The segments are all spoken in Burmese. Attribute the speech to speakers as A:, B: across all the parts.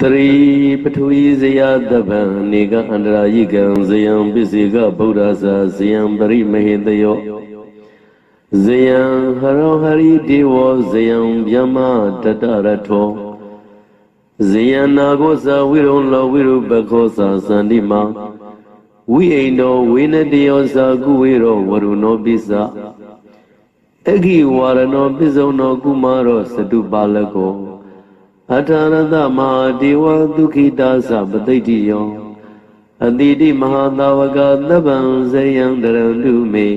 A: တရိပထဝီဇယတဗံနေကအန္တရာယိကံဇယံပစ္စေကဗုဒ္ဓဇာဇယံပရိမဟေတယောဇယံဟရောဟရိဒေဝဇယံဗျမတတရထောဇယံနာကိုဇဝိရုံလောဝိရုပခောဇာသန္တိမဝိအိန္ဒောဝိနတယောဇာကုဝေရောဝရုဏောပိစအဂိဝါရဏောပိစုံနောကုမာရောစတုပါလကော အထာရတမဟာဒေဝဒုခိတာသပတိတိယောအတိတိမဟာသာဝကသဗ္ဗံဇယံတရံလူမေ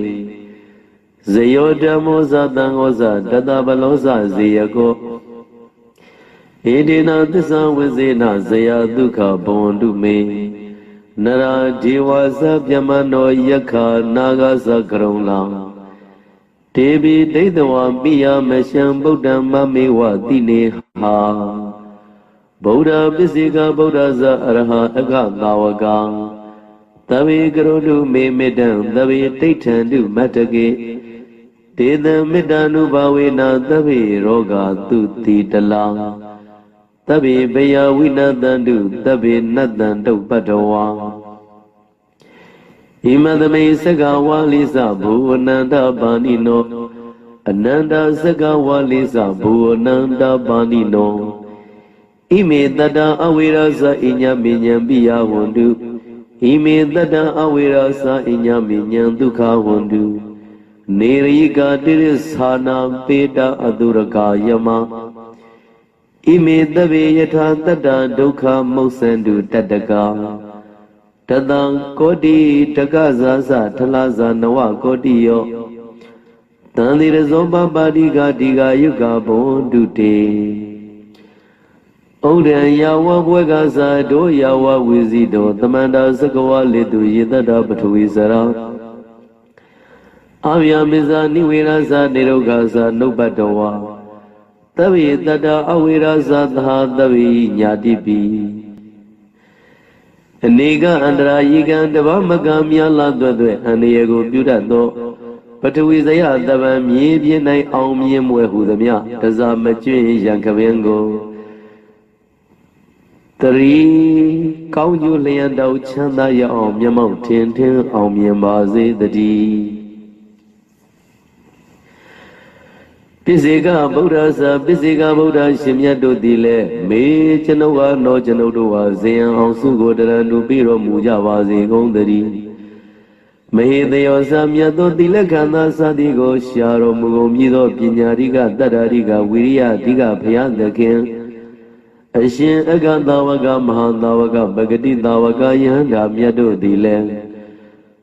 A: ဇယောဓမ္မောဇတံဩဇတတဗလောဇဇေယကောဧဒေနသစ္စာဝိဇေနဇယဒုက္ခဘဝန္တုမေနရာဒေဝသဗျမနောယက္ခနာဂသကရုံလံ ဒေဘိဒိဋ္ဌဝါပိယမရှံဗုဒ္ဓမမေဝတိနေဟာဗုဒ္ဓပစ္စေကဗုဒ္ဓဇာအရဟအကသာဝကံသဗ္ဗေကရုတုမေမေတံသဗ္ဗေတိဋ္ဌံတုမတ္တကေဒေသမေတ္တ ानु ဘာဝေနသဗ္ဗေရောဂတုတိတလံသဗ္ဗေဘယဝိနတံတုသဗ္ဗေနတ္တံတုပတ္တဝါ ဣမသမေစကဝါလိစဘူအနန္တပါဏိနောအနန္တစကဝါလိစဘူအနန္တပါဏိနောဣမေတတအဝေရဇဣညာမေညံပိယဝန္တုဣမေတတအဝေရဇဣညာမေညံဒုက္ခဝန္တုနေရိကာတိရသာနာပေတအတုရကာယမဣမေတဗေယထာတတ္တဒုက္ခမုတ်စန္တုတတ္တကာ တတံကောတိတကဇာစထလဇာနဝကောတိယောတန်တိရဇောပပါတိကတိကယုကဘွန်တုတေဩဒံယဝဘွဲကသာတို့ယဝဝိဇိတောတမန္တာသကဝလေတုယေတတပထဝီစရာအာဗျာမိဇာနိဝေရဇာနေရုဂဇာနုပတ္တဝါသဗ္ဗေတတအဝေရဇာသဟာသဗ္ဗေညာတိပိ အနေကအန္တရာယိကံတဘာမကံများလာသွဲ့သွဲ့အန္တရာယ်ကိုပြုတတ်သောပထဝီဇယတပံမြေပြင်း၌အောင်မြင်မွယ်ဟုသမျှတစားမကျွင့်ရန်ခပင်ကိုတရီကောင်းကျိုးလျက်တောက်ချမ်းသာရအောင်မျက်မှောက်ထင်ထင်အောင်မြင်ပါစေတည်း ပိစေကဗုဒ္ဓဆာပိစေကဗုဒ္ဓရှင်မြတ်တို့သည်လည်းမေကျွန်ုပ်ဟာတော့ကျွန်ုပ်တို့ဟာဇေယံအောင်စုကိုတရံတို့ပြီးတော်မူကြပါစေကုန်သတည်းမေတယောဇာမြတ်သောတိလက္ခဏာစသည်ကိုရှာတော်မူကုန်ပြီးသောပညာရိကတတ္တာရိကဝိရိယတိကဘုရားသခင်အရှင်အကသာဝကမဟာသာဝကပဂတိသာဝကယဟန္တာမြတ်တို့သည်လည်း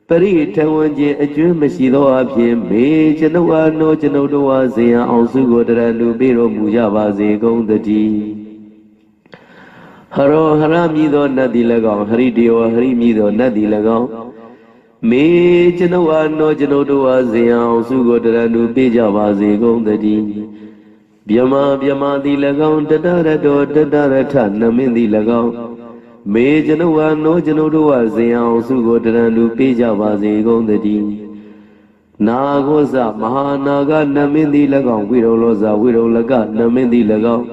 A: ပရိထဝံခြင်းအကျွမ်းမရှိသောအဖြစ်မေကျွန်ုပ်အားနောကျွန်ုပ်တို့အားဇေယံအောင်စုကိုတရလူပေးတော်မူကြပါစေကုန်သတည်းဟရောဟရမြည်သောနတ်သည်၎င်းဟရိတေဝဟရိမြည်သောနတ်သည်၎င်းမေကျွန်ုပ်အားနောကျွန်ုပ်တို့အားဇေယံအောင်စုကိုတရလူပေးကြပါစေကုန်သတည်းမြမမြမသည်၎င်းတတရတောတတရထနမင်းသည်၎င်း မေကျွန်ုပ်ဟာနောကျွန်ုပ်တို့ဟာဇင်အောင်စုကိုတရံလူပေးကြပါစေကုန်သတည်းနာဂောဇမဟာနာဂနမင်းသည်၎င်းဝိရုလောဇဝိရုလကနမင်းသည်၎င်း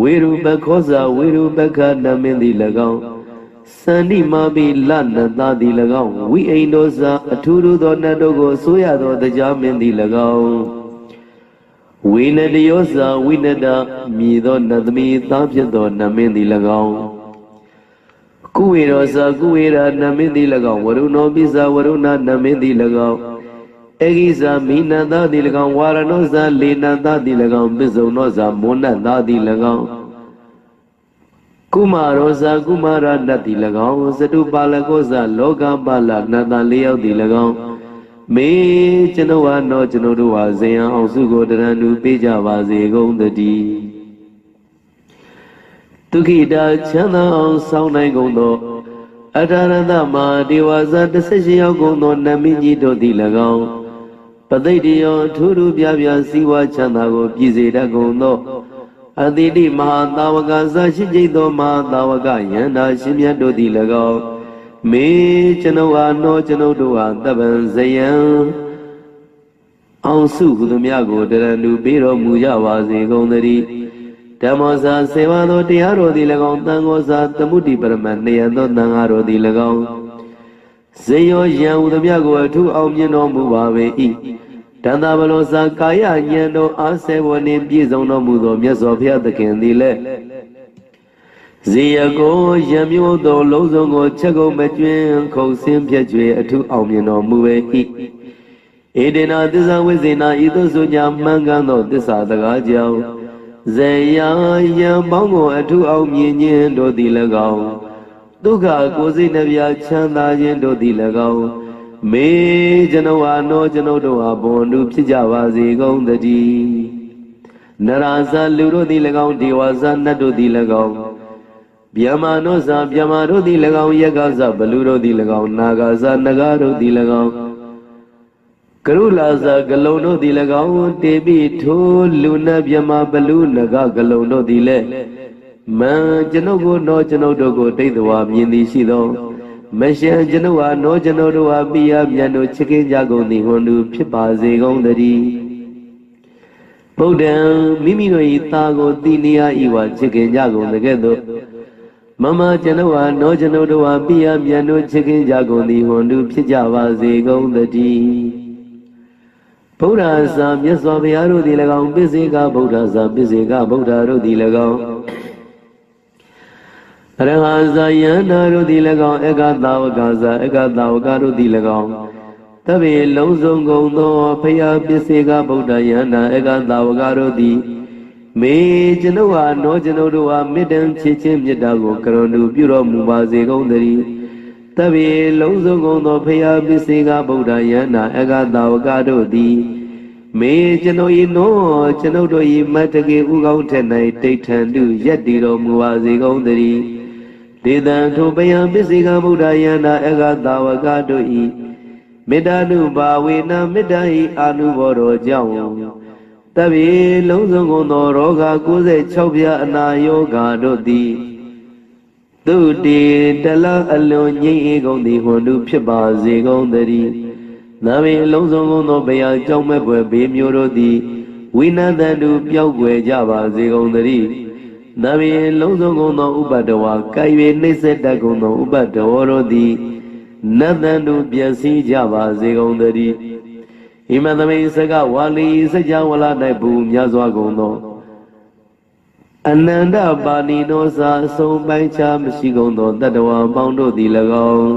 A: ဝေရုပခောဇဝေရုပခနမင်းသည်၎င်းစန္တိမာပိလနသာသည်၎င်းဝိအိန္ဒောဇအထူးထူးသောနတ်တို့ကိုဆိုရသောတရားမင်းသည်၎င်းဝိနတယောဇဝိနတမြည်သောနတ်သမီးသားဖြစ်သောနမင်းသည်၎င်း ကုဝေရောဇကုဝေရာနမင်းသည်၎င်းဝရုဏောပိဇာဝရုဏနမင်းသည်၎င်းအေဂိဇာမိနန္တသည်၎င်းဝါရဏောဇာလေနန္တသည်၎င်းပိစုံနောဇာမောနတသည်၎င်းကုမာရောဇာကုမာရနတ်သည်၎င်းသတုပါလကောဇာလောကပါလနန္တလေးယောက်သည်၎င်းမေကျွန်ုပ်ဟာတော့ကျွန်ုပ်တို့ဟာဇေယံအောင်စုကိုတရံတူပေးကြပါစေကုန်သတည်း ဒုက္ခိတာချမ်းသာအောင်ဆောင်းနိုင်ကုန်သောအထာရတမဒေဝဇာ18ယောက်ကုန်သောနမင်းကြီးတို့သည်၎င်းပသိတိယောထူးထူးပြပြစည်းဝါချမ်းသာကိုပြည်စေတတ်ကုန်သောအတိတိမဟာသာဝကဇာရှိကျိတ်သောမဟာသာဝကယန္တာရှင်မြတ်တို့သည်၎င်းမေကျွန်ုပ်အားနောကျွန်ုပ်တို့အားတပံဇယံအောင်စုဟုသမျှကိုတရဏူပေးတော်မူကြပါစေကုန်သတည်းတ ဓမ္မောစာစေဝသောတရားတော်သည်၎င်းသံဃောစာသမုဒိပရမတ်နေရသောသံဃာတော်သည်၎င်းဇေယောယံဥဒမြကိုအထုအောင်မြင်တော်မူပါပေ၏တန်တာဘလောစာကာယဉာဏ်တော်အားဆေဝနှင့်ပြည့်စုံတော်မူသောမြတ်စွာဘုရားသခင်သည်လည်းဇေယကိုယံမျိုးသောလုံးစုံကိုချက်ကုန်မကျွင်းခုံဆင်းဖြက်ကျွေအထုအောင်မြင်တော်မူပေ၏ဧဒေနာသစ္စာဝိဇေနာဤသို့ဆိုကြမှန်ကန်သောသစ္စာတကားကြောင့် ဇေယယံပေါင်းကိုအထုအောင်မြင်ခြင်းတို့သည်၎င်းဒုက္ခကိုယ်စိတ်နှပြချမ်းသာခြင်းတို့သည်၎င်းမေကျွန်ုပ်ဟာနောကျွန်ုပ်တို့ဟာဘွန်သူဖြစ်ကြပါစေကုန်သတည်းနရဇလူတို့သည်၎င်းဒေဝဇနတ်တို့သည်၎င်းဗျမနောဇဗျမတို့သည်၎င်းယက္ခဇဘလူတို့သည်၎င်းနာဂဇနဂါတို့သည်၎င်း ကရုလာဇဂလုံတို့သည်၎င်းတေပိထိုလူနတ်ဗျမဘလူနဂဂလုံတို့သည်လည်းမံကျွန်ုပ်ကိုနောကျွန်ုပ်တို့ကိုတိတ်တော်မြင်သည်ရှိသောမရှံကျွန်ုပ်ဟာနောကျွန်ုပ်တို့ဟာပိယမြတ်တို့ချစ်ခင်ကြကုန်သည်ဟွန်သူဖြစ်ပါစေကုန်သတည်းဗုဒ္ဓံမိမိတို့၏သားကိုတိနေယဤဝချစ်ခင်ကြကုန်တကဲ့သို့မမကျွန်ုပ်ဟာနောကျွန်ုပ်တို့ဟာပိယမြတ်တို့ချစ်ခင်ကြကုန်သည်ဟွန်သူဖြစ်ကြပါစေကုန်သတည်း ဗုဒ္ဓဆာမြတ်စွာဘုရားတို့သည်၎င်းပစ္စေကဗုဒ္ဓဆာပစ္စေကဗုဒ္ဓတို့သည်၎င်းရဟဇာယန္တာတို့သည်၎င်းအကသာဝကဇာအကသာဝကတို့သည်၎င်းတဗေလုံးစုံကုန်သောဖယားပစ္စေကဗုဒ္ဓယန္တာအကသာဝကတို့သည်မေကျွန်ုပ်ဟာနောကျွန်ုပ်တို့ဟာမေတ္တံချစ်ချင်းမေတ္တာကိုကရုဏူပြုတော်မူပါစေကုန်သတည်း တဗေလုံးစုံကုန်သောဖယားပစ္စေကဗုဒ္ဓယန္တာအကသာဝကတို့သည်မေကျွန်ုပ်၏နောကျွန်ုပ်တို့၏မတ်တကေဥကောင်းထက်၌တိဋ္ဌံတုရက်တည်တော်မူပါစေကုန်သတည်းဒေသံထိုပယံပစ္စေကဗုဒ္ဓယန္တာအကသာဝကတို့ဤမေတ္တာနုဘာဝေနမေတ္တာဤအာနုဘောတော်ကြောင့်တဗေလုံးစုံကုန်သောရောဂါ96ပြားအနာယောဂါတို့သည် သူတေတလအလွန်ငြိမ့်အေကုန်သည်ဟွန်တုဖြစ်ပါစေကုန်သတည်းနာမေအလုံးစုံကုန်သောဘုရားကြောင့်မဲ့ွယ်ဘေးမျိုးတို့သည်ဝိနန္တန်တုပျောက်ွယ်ကြပါစေကုန်သတည်းနဗေလုံးစုံကုန်သောဥပတဝါကာ၍နှိမ့်ဆက်တတ်ကုန်သောဥပတဝရတို့သည်နတ်တန်တို့ပျက်စီးကြပါစေကုန်သတည်းဣမသမိစကဝါလီစကြဝဠာ၌ဘူမြတ်စွာကုန်သော အနန္တပါဏိနောစာအဆုံးပိုင်းခြားမရှိကုန်သောတတဝါပေါင်းတို့သည်၎င်း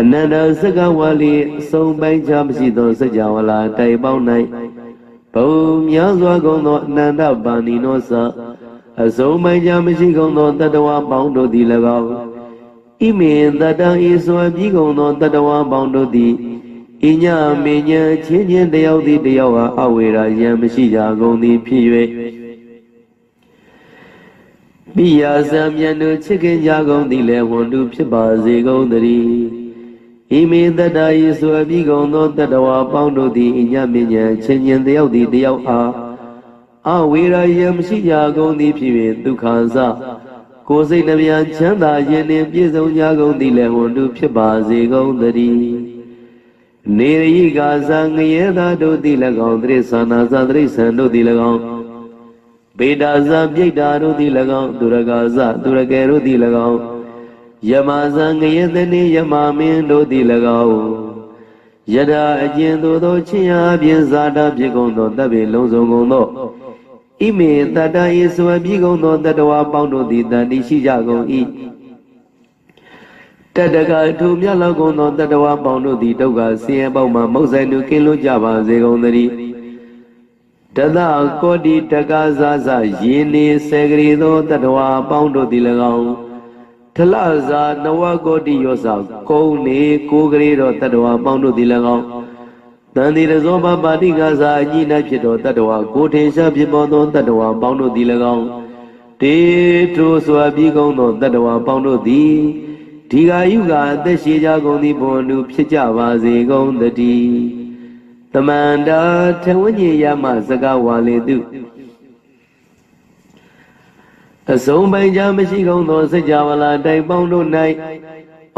A: အနန္တစကဝါလီအဆုံးပိုင်းခြားမရှိသောစကြဝဠာတိုင်ပေါင်း၌ဘုံများစွာကုန်သောအနန္တပါဏိနောစာအစုံမိုင်ကြမရှိကုန်သောတတဝါပေါင်းတို့သည်၎င်းဣမေတတံဤစွာပြီးကုန်သောတတဝါပေါင်းတို့သည်ဣညမေညချင်းချင်းတယောက်သည်တယောက်ဟာအဝေရာယံမရှိကြကုန်သည်ဖြစ်၍ ပိယာဇံမြတ်တို့ချစ်ခင်ကြကုန်သည်လည်းဝန်တုဖြစ်ပါစေကုန်သတည်းဣမေတတဤစွာပြီးကုန်သောတတဝါပေါင်းတို့သည်ဣညမေညချင်းချင်းတယောက်သည်တယောက်အားအဝေရာယံမရှိကြကုန်သည်ဖြစ်၍ဒုက္ခသကိုယ်စိတ်နှပြချမ်းသာခြင်းနှင့်ပြည့်စုံကြကုန်သည်လည်းဟွန်တုဖြစ်ပါစေကုန်သတည်းနေရိကာဇာငရဲသာတို့သည်၎င်းတိသနာဇာတိဆံတို့သည်၎င်း ဗေဒာဇာပြိတ္တာတို့သည်၎င်းသူရကာဇသူရကယ်တို့သည်၎င်းယမဇာငရဲသနေယမမင်းတို့သည်၎င်းယထာအကျဉ်သို့သောချင်းအားဖြင့်ဇာတာဖြစ်ကုန်သောတပ်ပေလုံးစုံကုန်သောဣမေတတယေဆွေပြီးကုန်သောတတဝါပေါင်းတို့သည်တန်တိရှိကြကုန်၏တတကထိုမြတ်လောက်ကုန်သောတတဝါပေါင်းတို့သည်ဒုက္ခဆင်းရဲပေါက်မှမုတ်ဆိုင်သူကင်းလွတ်ကြပါစေကုန်သတည်း တသကောတိတက္ကဇာဇယေနေစေကရီသောတတဝါပေါင်းတို့သည်၎င်းထလဇာနဝကောတိယောဇကုံနေကိုကလေးတော်တတဝါပေါင်းတို့သည်၎င်းတန်တိရဇောပပါတိကသာအကြီး၌ဖြစ်သောတတ္တဝါကိုထေရှားဖြစ်ပေါ်သောတတ္တဝါပေါင်းတို့သည်၎င်းတေထိုစွာပြီးကုန်သောတတ္တဝါပေါင်းတို့သည်ဒီဃာယုကအသက်ရှိကြကုန်သည်ဘုံလူဖြစ်ကြပါစေကုန်တည်းတ မန္တာထဝဉ္ဇေယမစကဝါလေတုအစုံပိုင်ကြမရှိကုန်သောစကြဝဠာတိုင်ပေါင်းတို့၌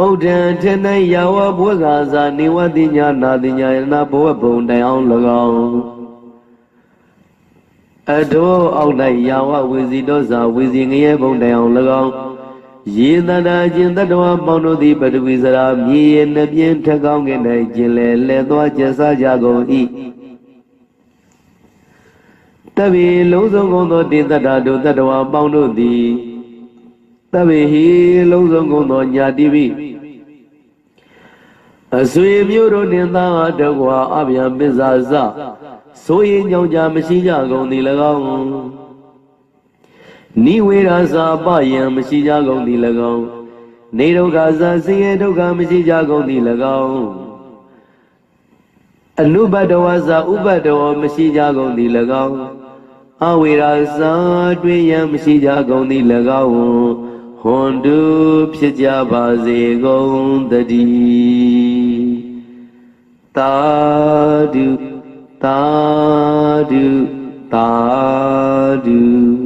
A: ဩဒံထေ၌ယာဝဘဝကသာနေဝတိညာနာတိညာယနာဘဝဘုံတိုင်အောင်၎င်းအတောအောက်၌ယာဝဝေစီတောဇာဝေစီငရဲဘုံတိုင်အောင်၎င်း ရေတန္တာခြင်းတတ္တဝပေါင်းတို့သည်ပထဝီစရာမြေရနှပြင်းထက်ကောင်းကဲ့၌ခြင်းလဲလဲသွားကျဆကြကုန်၏တဗေလုံးစုံကုန်သောတေတ္တာတို့တတ္တဝပေါင်းတို့သည်တဗေဟိလုံးစုံကုန်သောညာတိပိအဆွေမျိုးတို့နှင့်သာတကွာအဗျံပစ္စာစဆိုရင်ကြောင့်ကြမရှိကြကုန်သည်၎င်း နိဝေရာစာပယံမရှိကြကုန်သည်၎င်းနေဒုက္ခစာဆင်းရဲဒုက္ခမရှိကြကုန်သည်၎င်းအနုဘဒဝစာဥပဒဝမရှိကြကုန်သည်၎င်းအဝေရာစာတွင်ယံမရှိကြကုန်သည်၎င်းဟွန်တုဖြစ်ကြပါစေကုန်တည်းသာဓုသာဓုသာဓု